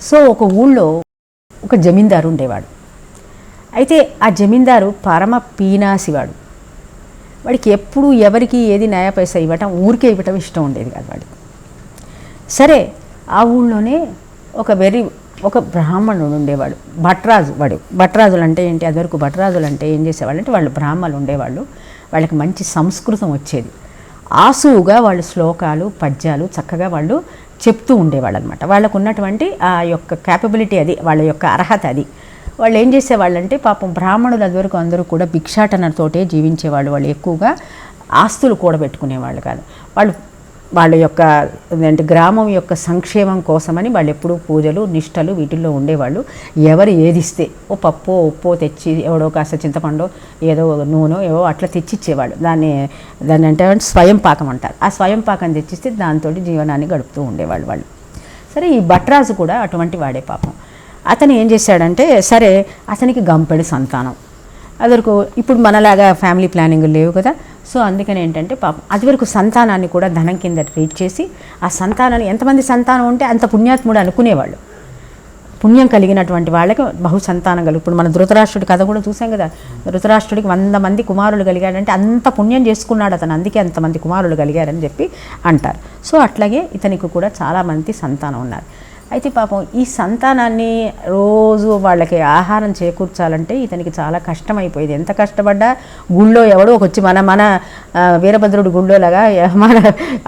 So ఒక ఊళ్ళో ఒక జమీందారు ఉండేవాడు. అయితే ఆ జమీందారు పరమ పీనాసివాడు. వాడికి ఎప్పుడు ఎవరికి ఏది న్యాయ పైసా ఇవ్వటం ఊరికే ఇవ్వటం ఇష్టం ఉండేది కాదు వాడికి. సరే ఆ ఊళ్ళోనే ఒక వెరీ ఒక బ్రాహ్మణుడు ఉండేవాడు. భట్రాజు వాడు. భట్రాజులు అంటే ఏంటి? అదివరకు భట్రాజులు అంటే ఏం చేసేవాళ్ళు అంటే వాళ్ళు బ్రాహ్మణులు ఉండేవాళ్ళు. వాళ్ళకి మంచి సంస్కృతం వచ్చేది. ఆసువుగా వాళ్ళు శ్లోకాలు పద్యాలు చక్కగా వాళ్ళు చెప్తూ ఉండేవాళ్ళు అనమాట వాళ్ళకు ఉన్నటువంటి ఆ యొక్క క్యాపబిలిటీ అది వాళ్ళ యొక్క అర్హత అది. వాళ్ళు ఏం చేసేవాళ్ళంటే పాపం బ్రాహ్మణులు అదివరకు అందరూ కూడా భిక్షాటనతోటే జీవించేవాళ్ళు వాళ్ళు ఎక్కువగా. ఆస్తులు కూడబెట్టుకునేవాళ్ళు కాదు. వాళ్ళు వాళ్ళ యొక్క అంటే గ్రామం యొక్క సంక్షేమం కోసమని వాళ్ళు ఎప్పుడూ పూజలు నిష్టలు వీటిల్లో ఉండేవాళ్ళు. ఎవరు ఏదిస్తే ఓ పప్పు ఉప్పు తెచ్చి ఎవడో కాస్త చింతపండో ఏదో నూనె ఏవో అట్లా తెచ్చిచ్చేవాళ్ళు. దాన్ని దాన్ని అంటే స్వయం పాకం అంటారు. ఆ స్వయం పాకం తెచ్చిస్తే దాంతో జీవనాన్ని గడుపుతూ ఉండేవాళ్ళు వాళ్ళు. సరే ఈ భట్రాజు కూడా అటువంటి వాడే పాపం. అతను ఏం చేశాడంటే సరే అతనికి గంపెడు సంతానం. అదివరకు ఇప్పుడు మనలాగా ఫ్యామిలీ ప్లానింగ్ లేవు కదా సో అందుకని ఏంటంటే పాపం అదివరకు సంతానాన్ని కూడా ధనం కింద ట్రీట్ చేసి ఆ సంతానాన్ని ఎంతమంది సంతానం ఉంటే అంత పుణ్యాత్ముడు అనుకునేవాళ్ళు. పుణ్యం కలిగినటువంటి వాళ్ళకి బహు సంతానం కలుగు ఇప్పుడు మన ధృతరాష్ట్రుడి కథ కూడా చూసాం కదా. ధృతరాష్ట్రుడికి వంద మంది కుమారులు కలిగాడంటే అంత పుణ్యం చేసుకున్నాడు అతను. అందుకే అంతమంది కుమారులు కలిగారని చెప్పి అంటారు. సో అట్లాగే ఇతనికి కూడా చాలామంది సంతానం ఉన్నారు. అయితే పాపం ఈ సంతానాన్ని రోజు వాళ్ళకి ఆహారం చేకూర్చాలంటే ఇతనికి చాలా కష్టమైపోయేది. ఎంత కష్టపడ్డా గుళ్ళో ఎవడో ఒకచ్చి మన మన వీరభద్రుడు గుళ్ళోలాగా మన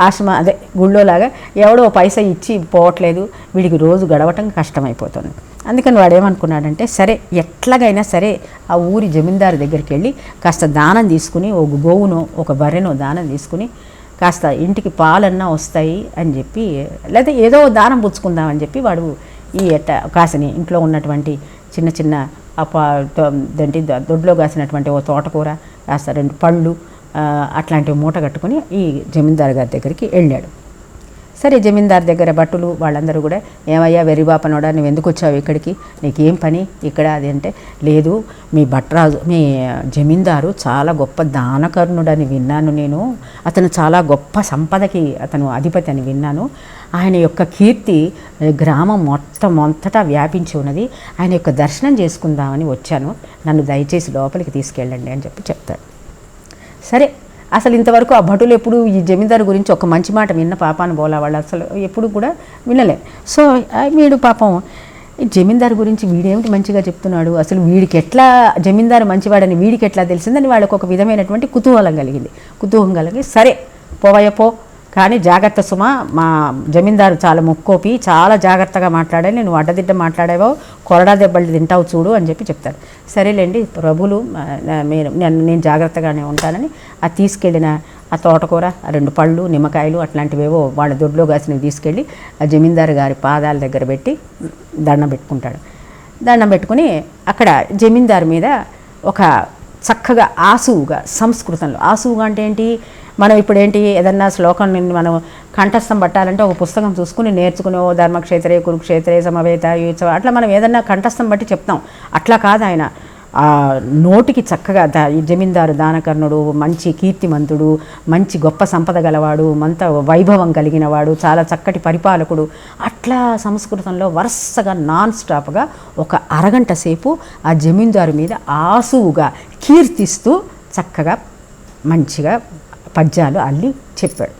ఆశ్రమ అదే గుళ్ళోలాగా ఎవడో ఓ పైసా ఇచ్చి పోవట్లేదు. వీడికి రోజు గడవటం కష్టమైపోతుంది. అందుకని వాడేమనుకున్నాడంటే సరే ఎట్లాగైనా సరే ఆ ఊరి జమీందారు దగ్గరికి వెళ్ళి కాస్త దానం తీసుకుని ఒక గోవునో ఒక బర్రెనో దానం తీసుకుని కాస్త ఇంటికి పాలన్నా వస్తాయి అని చెప్పి లేదా ఏదో దానం పుచ్చుకుందామని చెప్పి వాడు ఈ ఎట్ట కాసిని ఇంట్లో ఉన్నటువంటి చిన్న చిన్న పా ఏంటి ద- దొడ్లో కాసినటువంటి ఓ తోటకూర కాస్త రెండు పళ్ళు అట్లాంటివి మూట కట్టుకుని ఈ జమీందారు గారి దగ్గరికి వెళ్ళాడు. సరే జమీందార్ దగ్గర భట్టులు వాళ్ళందరూ కూడా ఏమయ్యా వెరిబాపనోడా నువ్వు ఎందుకు వచ్చావు ఇక్కడికి? నీకేం పని ఇక్కడ? అది అంటే లేదు మీ భట్రాజు మీ జమీందారు చాలా గొప్ప దానకర్ణుడని విన్నాను నేను. అతను చాలా గొప్ప సంపదకి అతను అధిపతి అని విన్నాను. ఆయన యొక్క కీర్తి గ్రామం మొత్తం అంతటా వ్యాపించి ఉన్నది. ఆయన యొక్క దర్శనం చేసుకుందామని వచ్చాను. నన్ను దయచేసి లోపలికి తీసుకెళ్ళండి అని చెప్పి చెప్తాడు సరే అసలు ఇంతవరకు ఆ భటులు ఎప్పుడు ఈ జమీందారు గురించి ఒక మంచి మాట విన్న పాపాను బోలా వాళ్ళు అసలు ఎప్పుడు కూడా వినలే. సో వీడు పాపం ఈ జమీందారు గురించి వీడేమిటి మంచిగా చెప్తున్నాడు? అసలు వీడికి ఎట్లా జమీందారు మంచివాడని వీడికి ఎట్లా తెలిసిందని వాళ్ళకు ఒక విధమైనటువంటి కుతూహలం కలిగింది. కుతూహం కలిగి సరే పోవయ్య పో. కానీ జాగ్రత్త సుమ మా జమీందారు చాలా ముక్కోపి చాలా జాగ్రత్తగా మాట్లాడాలి నేను అడ్డదిడ్డ మాట్లాడావో కొరడా దెబ్బలు తింటావు చూడు అని చెప్పి చెప్తాడు సరేలేండి ప్రభులు మీరు నేను నేను జాగ్రత్తగానే ఉంటానని ఆ తీసుకెళ్ళిన ఆ తోటకూర ఆ రెండు పళ్ళు నిమ్మకాయలు అట్లాంటివేవో వాళ్ళ దొడ్లో కాసినవి తీసుకెళ్ళి ఆ జమీందారు గారి పాదాల దగ్గర పెట్టి దండం పెట్టుకుంటాడు. దండం పెట్టుకుని అక్కడ జమీందారు మీద ఒక చక్కగా ఆసువుగా సంస్కృతంలో ఆసువుగా అంటే ఏంటి? మనం ఇప్పుడు ఏంటి ఏదన్నా శ్లోకం మనం కంఠస్థం పట్టాలంటే ఒక పుస్తకం చూసుకుని నేర్చుకుని ఓ ధర్మక్షేత్రే కురుక్షేత్రే సమవేత యూత్సవ అట్లా మనం ఏదన్నా కంఠస్థం బట్టి చెప్తాం. అట్లా కాదు ఆయన. ఆ నోటికి చక్కగా దా ఈ జమీందారు దానకర్ణుడు మంచి కీర్తిమంతుడు మంచి గొప్ప సంపద గలవాడు మంత వైభవం కలిగినవాడు చాలా చక్కటి పరిపాలకుడు. అట్లా సంస్కృతంలో వరుసగా నాన్ స్టాప్గా ఒక అరగంట సేపు ఆ జమీందారు మీద ఆసువుగా కీర్తిస్తూ చక్కగా మంచిగా పద్యాలు అల్లి చెప్పాడు.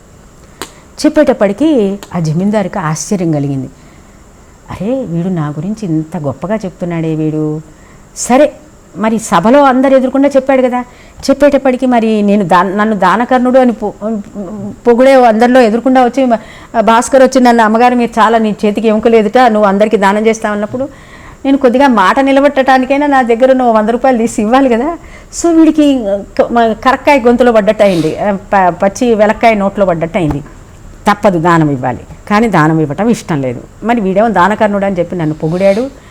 చెప్పేటప్పటికీ ఆ జమీందారికి ఆశ్చర్యం కలిగింది. అరే వీడు నా గురించి ఇంత గొప్పగా చెప్తున్నాడే వీడు. సరే మరి సభలో అందరు ఎదుర్కొండా చెప్పాడు కదా. చెప్పేటప్పటికీ మరి నేను దా నన్ను దానకర్ణుడు అని పొ- పొగిడే అందరిలో ఎదుర్కొండా వచ్చి భాస్కర్ వచ్చి నన్ను అమ్మగారు మీరు చాలా నీ చేతికి ఎముకలేదుట నువ్వు అందరికీ దానం చేస్తావు అన్నప్పుడు నేను కొద్దిగా మాట నిలబెట్టడానికైనా నా దగ్గర నువ్వు వంద రూపాయలు తీసి ఇవ్వాలి కదా. సో వీడికి కరక్కాయ గొంతులో పడ్డట్టు అయింది ప- పచ్చి వెలక్కాయ నోట్లో పడ్డట్టు అయింది తప్పదు దానం ఇవ్వాలి. కానీ దానం ఇవ్వటం ఇష్టం లేదు. మరి వీడేమో దానకర్ణుడు అని చెప్పి నన్ను పొగిడాడు.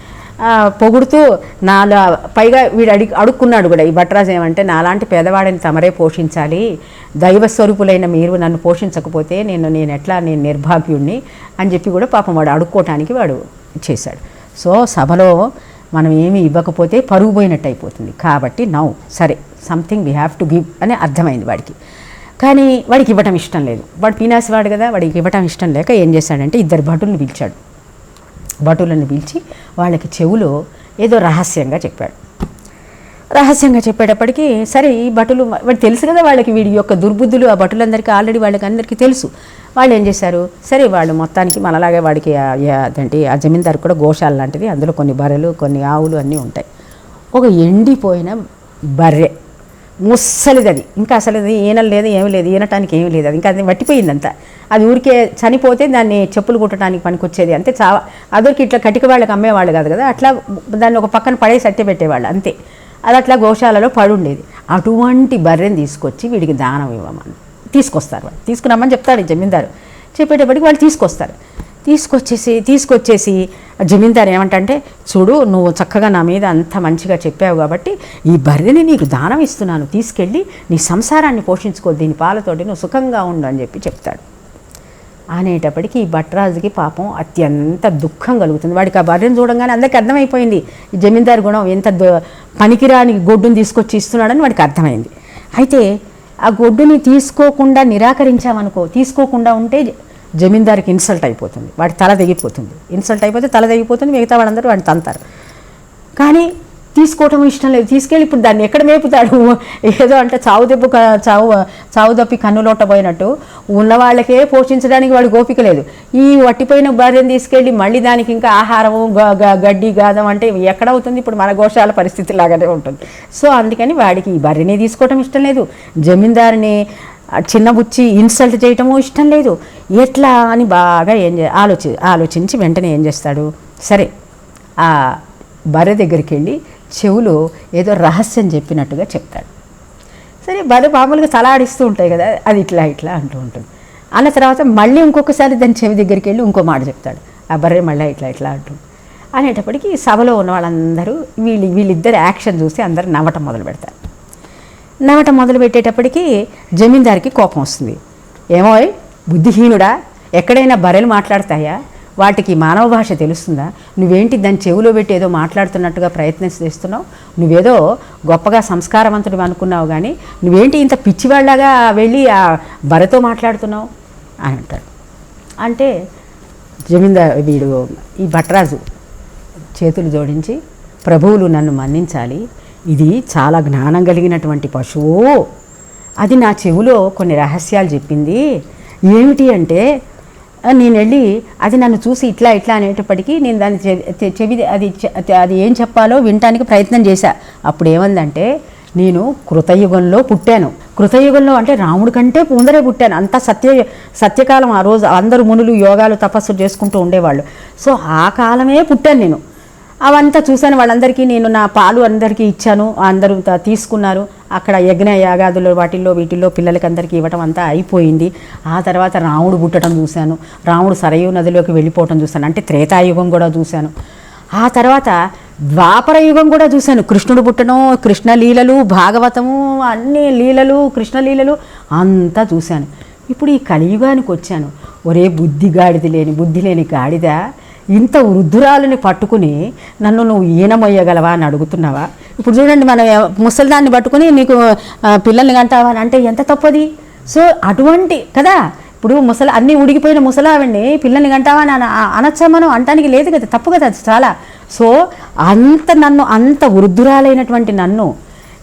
పొగుడుతూ నాలా పైగా వీడు అడి అడుక్కున్నాడు కూడా. ఈ భట్రాజు ఏమంటే నాలాంటి పేదవాడిని తమరే పోషించాలి. దైవ స్వరూపులైన మీరు నన్ను పోషించకపోతే నేను నేను ఎట్లా నేను నిర్భాగ్యుణ్ణి? అని చెప్పి కూడా పాపం వాడు అడుక్కోవటానికి వాడు చేశాడు. సో సభలో మనం ఏమి ఇవ్వకపోతే పరుగు పోయినట్టు అయిపోతుంది. కాబట్టి నౌ సరే something we have to give అని అర్థమైంది వాడికి. కానీ వాడికి ఇవ్వటం ఇష్టం లేదు. వాడు పీనాసి వాడు కదా వాడికి ఇవ్వటం ఇష్టం లేక ఏం చేశాడంటే ఇద్దరు భటులను పిలిచాడు. భటులను పిలిచి వాళ్ళకి చెవులో ఏదో రహస్యంగా చెప్పాడు. రహస్యంగా చెప్పేటప్పటికీ సరే ఈ భటులు వాడు తెలుసు కదా వాళ్ళకి వీడి యొక్క దుర్బుద్ధులు ఆ భటులందరికీ ఆల్రెడీ వాళ్ళకి అందరికీ తెలుసు. వాళ్ళు ఏం చేశారు? సరే వాళ్ళు మొత్తానికి మనలాగే వాడికి ఆ- ఆ- అదేంటి ఆ జమీందారు కూడా గోశాల లాంటిది. అందులో కొన్ని బర్రెలు కొన్ని ఆవులు అన్నీ ఉంటాయి. ఒక ఎండిపోయిన బర్రె. ముస్సలిది అది ఇంకా అసలు అది ఈనలు లేదు ఏమీ లేదు ఈనటానికి ఏమీ లేదు. అది ఇంకా అది వట్టిపోయిందంతా. అది ఊరికే చనిపోతే దాన్ని చెప్పులు కుట్టడానికి పనికొచ్చేది. అంతే చా అదొరికి ఇట్లా కటిక వాళ్ళకి అమ్మేవాళ్ళు కాదు కదా. అట్లా దాన్ని ఒక పక్కన పడేసి అట్టే పెట్టేవాళ్ళు అంతే. అది అట్లా గోశాలలో పడుండేది. అటువంటి బర్రెని తీసుకొచ్చి వీడికి దానం ఇవ్వమని. తీసుకొస్తారు వాళ్ళు. తీసుకురమ్మని చెప్తాడు జమీందారు. చెప్పేటప్పటికి వాళ్ళు తీసుకొస్తారు. తీసుకొచ్చేసి తీసుకొచ్చేసి జమీందారు ఏమంటంటే చూడు నువ్వు చక్కగా నా మీద అంత మంచిగా చెప్పావు కాబట్టి ఈ బర్రెని నీకు దానం ఇస్తున్నాను. తీసుకెళ్ళి నీ సంసారాన్ని పోషించుకో. దీని పాలతోటి నువ్వు సుఖంగా ఉండు అని చెప్పి చెప్తాడు. అనేటప్పటికి ఈ భట్రాజుకి పాపం అత్యంత దుఃఖం కలుగుతుంది. వాడికి ఆ బర్రెను చూడంగానే అందరికీ అర్థమైపోయింది జమీందారు గుణం ఎంత పనికిరాని గొడ్డుని తీసుకొచ్చి ఇస్తున్నాడని వాడికి అర్థమైంది. అయితే ఆ గొడ్డుని తీసుకోకుండా నిరాకరించామనుకో తీసుకోకుండా ఉంటే జమీందారికి ఇన్సల్ట్ అయిపోతుంది. వాడి తల తెగిపోతుంది. ఇన్సల్ట్ అయిపోతే తల తెగిపోతుంది మిగతా వాళ్ళందరూ వాడిని తంతారు. కానీ తీసుకోవటం ఇష్టం లేదు. తీసుకెళ్ళి ఇప్పుడు దాన్ని ఎక్కడ మేపుతాడు? ఏదో అంటే చావు దెబ్బ చావు చావు దప్పి కన్నులోట పోయినట్టు ఉన్న వాళ్ళకే పోషించడానికి వాడు గోపిక లేదు. ఈ వట్టిపోయిన భార్యను తీసుకెళ్ళి మళ్ళీ దానికి ఇంకా ఆహారము గడ్డి గాదం అంటే ఎక్కడ అవుతుంది? ఇప్పుడు మన గోశాల పరిస్థితి లాగానే ఉంటుంది. సో అందుకని వాడికి ఈ బర్రెని తీసుకోవటం ఇష్టం లేదు. జమీందారిని చిన్నబుచ్చి ఇన్సల్ట్ చేయటము ఇష్టం లేదు. ఎట్లా అని బాగా ఏం ఆలోచి ఆలోచించి వెంటనే ఏం చేస్తాడు? సరే ఆ బర్రె దగ్గరికి వెళ్ళి చెవులో ఏదో రహస్యం చెప్పినట్టుగా చెప్తాడు. సరే బర్రె మామూలుగా సలాడిస్తూ ఉంటాయి కదా అది ఇట్లా ఇట్లా అంటూ ఉంటుంది. అన్న తర్వాత మళ్ళీ ఇంకొకసారి దాని చెవి దగ్గరికి వెళ్ళి ఇంకో మాట చెప్తాడు. ఆ బర్రె మళ్ళీ ఇట్లా ఇట్లా అంటుంది అనేటప్పటికి సభలో ఉన్న వాళ్ళందరూ వీళ్ళు వీళ్ళిద్దరు యాక్షన్ చూసి అందరూ నవ్వటం మొదలు పెడతారు. నవ్వటం మొదలు పెట్టేటప్పటికి జమీందారికి కోపం వస్తుంది. ఏమోయ్ బుద్ధిహీనుడా? ఎక్కడైనా బర్రెలు మాట్లాడతాయా? వాటికి మానవ భాష తెలుస్తుందా? నువ్వేంటి దాని చెవిలో పెట్టి ఏదో మాట్లాడుతున్నట్టుగా ప్రయత్నం చేస్తున్నావు? నువ్వేదో గొప్పగా సంస్కారవంతుడు అనుకున్నావు కానీ నువ్వేంటి ఇంత పిచ్చివాళ్ళగా వెళ్ళి ఆ భరతో మాట్లాడుతున్నావు? అని అంటాడు. అంటే జమీందార్ వీడు ఈ భట్రాజు చేతులు జోడించి ప్రభువులు నన్ను మన్నించాలి ఇది చాలా జ్ఞానం కలిగినటువంటి పశువు. అది నా చెవిలో కొన్ని రహస్యాలు చెప్పింది. ఏమిటి అంటే నేను వెళ్ళి అది నన్ను చూసి ఇట్లా ఇట్లా అనేటప్పటికీ నేను దాన్ని చెవి అది అది ఏం చెప్పాలో వినటానికి ప్రయత్నం చేశా. అప్పుడు ఏమందంటే నేను కృతయుగంలో పుట్టాను. కృతయుగంలో అంటే రాముడి కంటే ముందరే పుట్టాను. అంత సత్య సత్యకాలం ఆ రోజు. అందరూ మునులు యోగాలు తపస్సు చేసుకుంటూ ఉండేవాళ్ళు. సో ఆ కాలమే పుట్టాను నేను. అవంతా చూశాను. వాళ్ళందరికీ నేను నా పాలు అందరికీ ఇచ్చాను. అందరూ తీసుకున్నారు. అక్కడ యజ్ఞ యాగాదులు వాటిల్లో వీటిల్లో పిల్లలకి అందరికీ ఇవ్వటం అంతా అయిపోయింది. ఆ తర్వాత రాముడు పుట్టడం చూశాను. రాముడు సరయూ నదిలోకి వెళ్ళిపోవటం చూశాను. అంటే త్రేతాయుగం కూడా చూశాను. ఆ తర్వాత ద్వాపర యుగం కూడా చూశాను. కృష్ణుడు పుట్టడం కృష్ణ లీలలు భాగవతము అన్ని లీలలు కృష్ణ లీలలు అంతా చూశాను. ఇప్పుడు ఈ కలియుగానికి వచ్చాను. ఒరే బుద్ధి గాడిద లేని బుద్ధి లేని గాడిద ఇంత వృద్ధురాలని పట్టుకుని నన్ను నువ్వు ఈనమొయ్యగలవా అని అడుగుతున్నావా? ఇప్పుడు చూడండి మనం ముసలిదాన్ని పట్టుకుని నీకు పిల్లల్ని కంటావా అని అంటే ఎంత తప్పది? సో అటువంటి కదా? ఇప్పుడు ముసల అన్నీ ఉడికిపోయిన ముసలావండి పిల్లల్ని కంటావా అని అనొచ్చా మనం? అంటానికి లేదు కదా తప్పు కదా అది చాలా. సో అంత నన్ను అంత వృద్ధురాలైనటువంటి నన్ను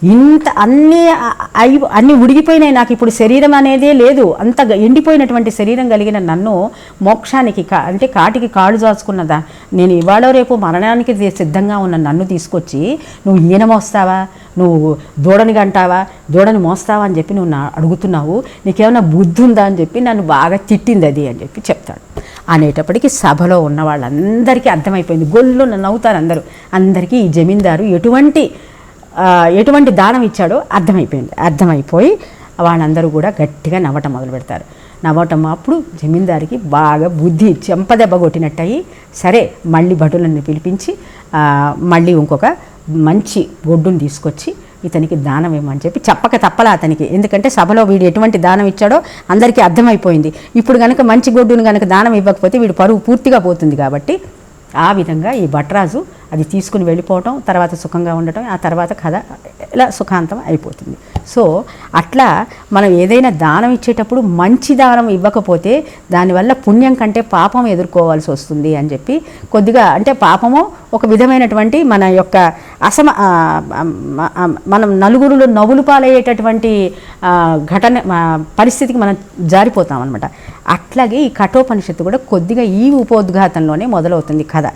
ఇంత అన్నీ అయి అన్నీ ఉడిగిపోయినాయి నాకు ఇప్పుడు శరీరం అనేదే లేదు. అంత ఎండిపోయినటువంటి శరీరం కలిగిన నన్ను మోక్షానికి కా అంటే కాటికి కాళ్ళు చాచుకున్నదా నేను ఇవాళ రేపు మరణానికి సిద్ధంగా ఉన్న నన్ను తీసుకొచ్చి నువ్వు ఈయన మోస్తావా? నువ్వు దూడని గంటావా దూడని మోస్తావా అని చెప్పి నువ్వు నా అడుగుతున్నావు. నీకేమైనా బుద్ధి ఉందా అని చెప్పి నన్ను బాగా తిట్టింది అది అని చెప్పి చెప్తాడు. అనేటప్పటికి సభలో ఉన్న వాళ్ళందరికీ అర్థమైపోయింది. గొల్లు నవ్వుతారు అందరూ. అందరికీ ఈ జమీందారు ఎటువంటి ఎటువంటి దానం ఇచ్చాడో అర్థమైపోయింది. అర్థమైపోయి వాళ్ళందరూ కూడా గట్టిగా నవ్వటం మొదలు పెడతారు. నవ్వటం అప్పుడు జమీందారికి బాగా బుద్ధి చెంపదెబ్బ కొట్టినట్టయి సరే మళ్ళీ భటులను పిలిపించి మళ్ళీ ఇంకొక మంచి గొడ్డును తీసుకొచ్చి ఇతనికి దానం ఇవ్వమని చెప్పి చెప్పక తప్పలా అతనికి. ఎందుకంటే సభలో వీడు ఎటువంటి దానం ఇచ్చాడో అందరికీ అర్థమైపోయింది. ఇప్పుడు కనుక మంచి గొడ్డును కనుక దానం ఇవ్వకపోతే వీడు పరువు పూర్తిగా పోతుంది కాబట్టి ఆ విధంగా ఈ భట్రాజు అది తీసుకుని వెళ్ళిపోవటం తర్వాత సుఖంగా ఉండటం ఆ తర్వాత కథ ఇలా సుఖాంతం అయిపోతుంది. సో అట్లా మనం ఏదైనా దానం ఇచ్చేటప్పుడు మంచి దానం ఇవ్వకపోతే దానివల్ల పుణ్యం కంటే పాపం ఎదుర్కోవాల్సి వస్తుంది అని చెప్పి కొద్దిగా అంటే పాపము ఒక విధమైనటువంటి మన యొక్క అసమ మనం నలుగురులో నవ్వులు పాలయ్యేటటువంటి ఘటన పరిస్థితికి మనం జారిపోతాం అనమాట అట్లాగే ఈ కఠోపనిషత్తు కూడా కొద్దిగా ఈ ఉపోద్ఘాతంలోనే మొదలవుతుంది కథ.